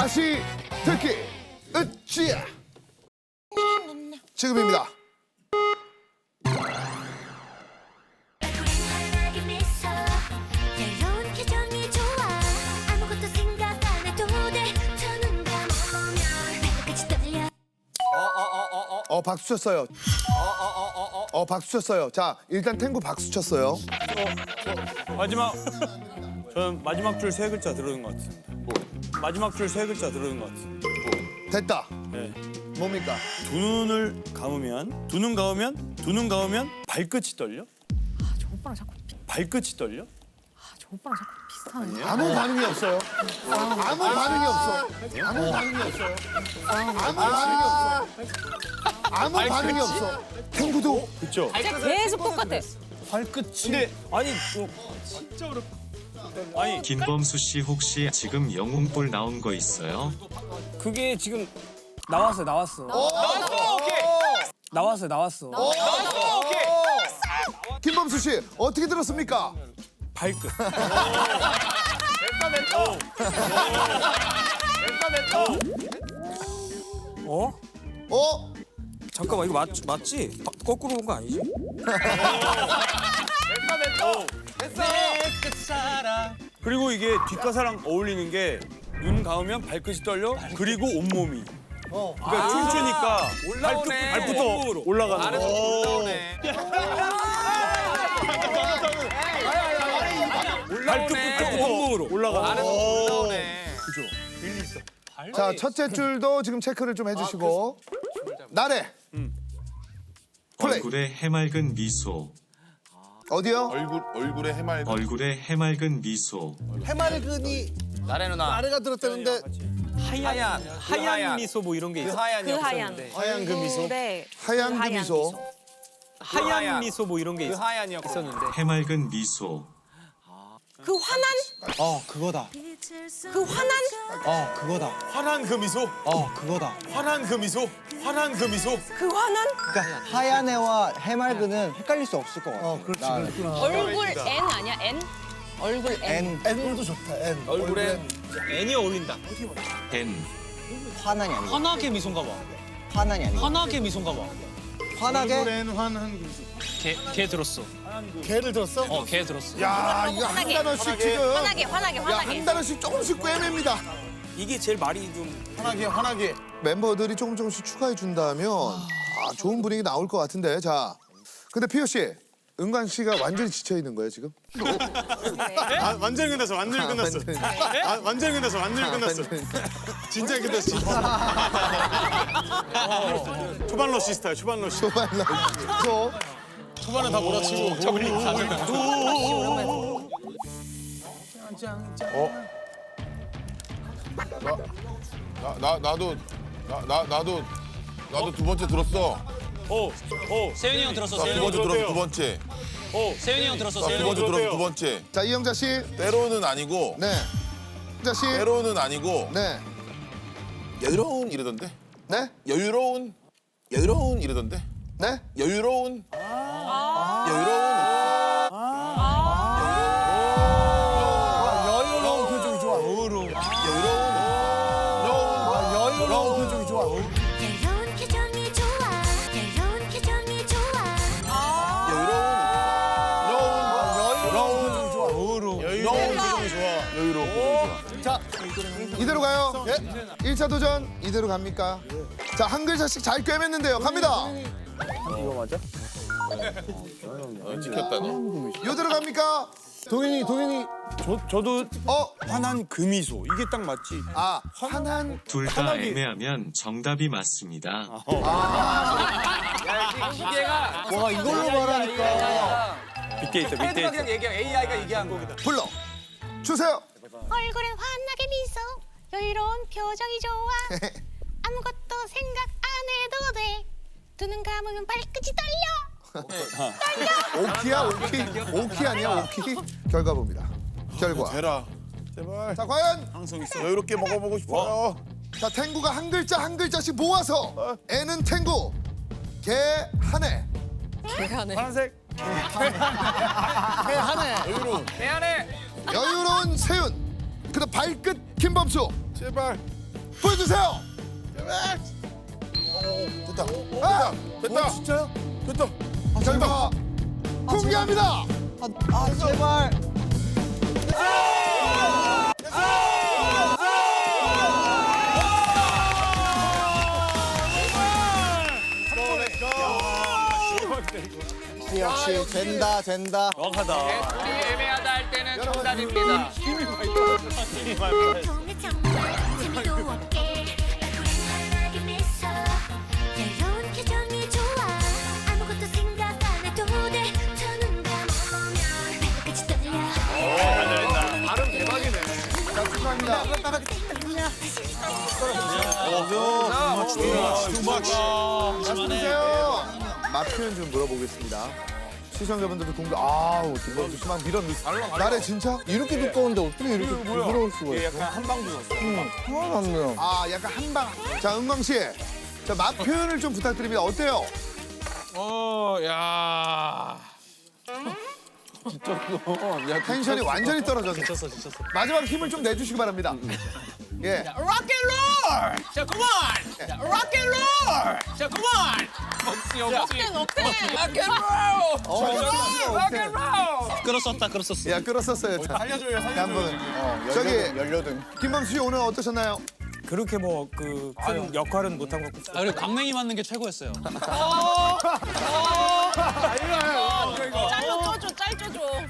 다시 듣기 으쌰. 지금입니다. 감으면 발끝이 떨려. 어 박수 쳤어요. 어 박수 쳤어요. 자 일단 탱구 박수 쳤어요. 마지막 저는 마지막 줄 세 글자 들어는 것 같습니다. 마지막 줄 세 글자 들어는 것 같습니다. 됐다 네. 뭡니까 두 눈을 감으면 두 눈 감으면 두 눈 감으면 발끝이 떨려? 저 오빠랑 자꾸 비- 발끝이 떨려? 아, 저 오빠랑 자꾸 비슷하네. 아무 반응이 없어요 아무 반응이 없어 아무 반응이 없어요 아무 반응이 없어 아무 반응이 없어 탱구도 그렇죠. 계속 똑같아. 발끝이. 근데 아니 뭐 진짜 어렵다. 아니 김범수 씨 혹시 지금 영웅볼 나온 거 있어요? 그게 지금 나왔어 나왔어. 나왔어? 오케이. 나왔어 나왔어. 김범수 씨 어떻게 들었습니까? 발끝. 어? 어? 잠깐만 이거 맞, 맞지? 바- 거꾸로 온 거 아니지? 그리고 이게 뒷가사랑 어울리는 게 눈 감으면 발끝이 떨려. 그리고 온몸이. 그러니까 춤추니까 발끝, 발부터 온몸으로. 올라가는 거. 발끝부터 온몸으로. 올라가는 거. 자, 첫째 줄도 지금 체크를 좀 해주시고. 나래. 플레이. 얼굴에 해맑은 미소, 어디요? 얼굴 얼굴에 해맑은 얼굴에 해맑은 미소, 해맑은이 나래 누나. 나래가 들었다는데 하얀 하얀 미소 뭐 이런 게 있어 하얀이 그 하얀. 하얀 그 미소? 네. 하얀 그 미소. 하얀 미소 뭐 이런 게 있어 그 하얀이 있었는데. 해맑은 미소, 그 화난 어 그거다. 그 화난 어 그거다. 환한 그 미소. 어 그거다. 환한 그 미소. 환한 그 미소. 그 화난 그러니까 하얀. 애와 해맑은은 헷갈릴 수 없을 것 같아. 어 그렇지 얼굴 N 아니야? N? 얼굴 N. N. N도 좋다 N. 얼굴에 N이 어울린다. N, 화난이 아니야 환하게 미소인가 봐. 화난이 아니야 환하게 미소인가 봐 화나게 걔, 걔 들었어 개를 들었어 어걔 들었어 야, 이거 한 화나게. 단어씩 지금. 화나게 화나게 야, 화나게. 한 단어씩 조금씩 꿰맵니다. 이게 제일 말이 좀 화나게 화나게 멤버들이 조금 조금씩 추가해 준다면 아, 좋은 분위기 나올 것 같은데. 자, 근데 피오 씨, 은광 씨가 완전히 지쳐 있는 거예요 지금? 아, 완전히 끝났어. 완전히 끝났어. 아, 완전히 끝났어. 완전히 끝났어. 진짜 끝났어. 진짜. 초반 러시 스타일. 초반 러시. 또 초반에 다 몰아치고. 나, 나 나도 나, 나 나도 나도 두 번째 들었어. 오, 오. 세윤이 형 들었어 나두 번째 들었어 두 번째. 세윤이 형 들었어 나두 번째 들었어 두 번째. 자, 이영자 씨. 때로는 아니고 네. 영자 씨. 때로는 아니고 네. 여유로운 이러던데. 네? 여유로운 여유로운 이러던데. 네? 여유로운 여유로운 여유로운 표정이 좋아 여유로운 여유로운 표정이 좋아 여유로운 표정이 표정이 좋아. 이대로 가요. 예. 1차 도전 이대로 갑니까? 자, 한 글자씩 잘 꿰맸는데요. 갑니다. 어, 지켰다 너. 이대로 갑니까? 동현이 동현이 저, 저도 어, 환한 그 미소. 이게 딱 맞지. 아, 환한 둘다 애매하면 정답이 맞습니다. 와 이걸로 말하니까 빅데이터, 빅데이터. 얘기한 AI가 얘기한 거기다 불러 주세요. 얼굴엔 환하게 미소 여유로운 표정이 좋아 아무것도 생각 안 해도 돼 두 눈 감으면 발끝이 떨려 오키야, 오키. 오키 아니야, 오키. 결과 봅니다. 결과. 대라. 제발. 자, 과연 항성 있어. 여유롭게 먹어보고 싶어요. 자, 탱구가 한 글자 한 글자씩 모아서 애는 탱구, 개 한해. 파란색. 여유로운 세윤, 그다음 발끝 김범수. 제발. 보여주세요. 됐다. 아, 됐다. 진짜요? 됐다. 결과 공개합니다. 아, 아 제발. 역시 된다 된다. 정확하다. 우리 애매하 때는 정답입니다. 발음 대박이네. 자, 축하합니다. 말씀주세요. 맛 표현 좀 물어보겠습니다. 시청자분들도 궁금. 아우, 이거 심한 이런 나래 진짜? 이렇게 두꺼운데 어떻게 이렇게 부드러울 수가 있어? 약간 한방 주었어. 하나도 안. 아, 약간 한 방. 자, 은광 씨. 자, 맛 표현을 좀 부탁드립니다. 어때요? 어, 야. 텐션이 완전히 떨어졌네. 지쳤어, 지쳤어. 마지막 힘을 좀 내주시기 바랍니다. 예. 락앤롤! 자, 그만! 락앤롤! 자, 그만! 억지, 억지. 억텐 억텐. 락앤롤! 락앤롤! 끌었었다, 끌었었어. 야, 끌었었어요. 자, 살려줘요, 한번 어, 저기 연료등. 김범수 씨 오늘 어떠셨나요? 그렇게 뭐 그 큰 역할은 못한 것 같고. 아, 그리고 강냉이 맞는 게 최고였어요. 짤로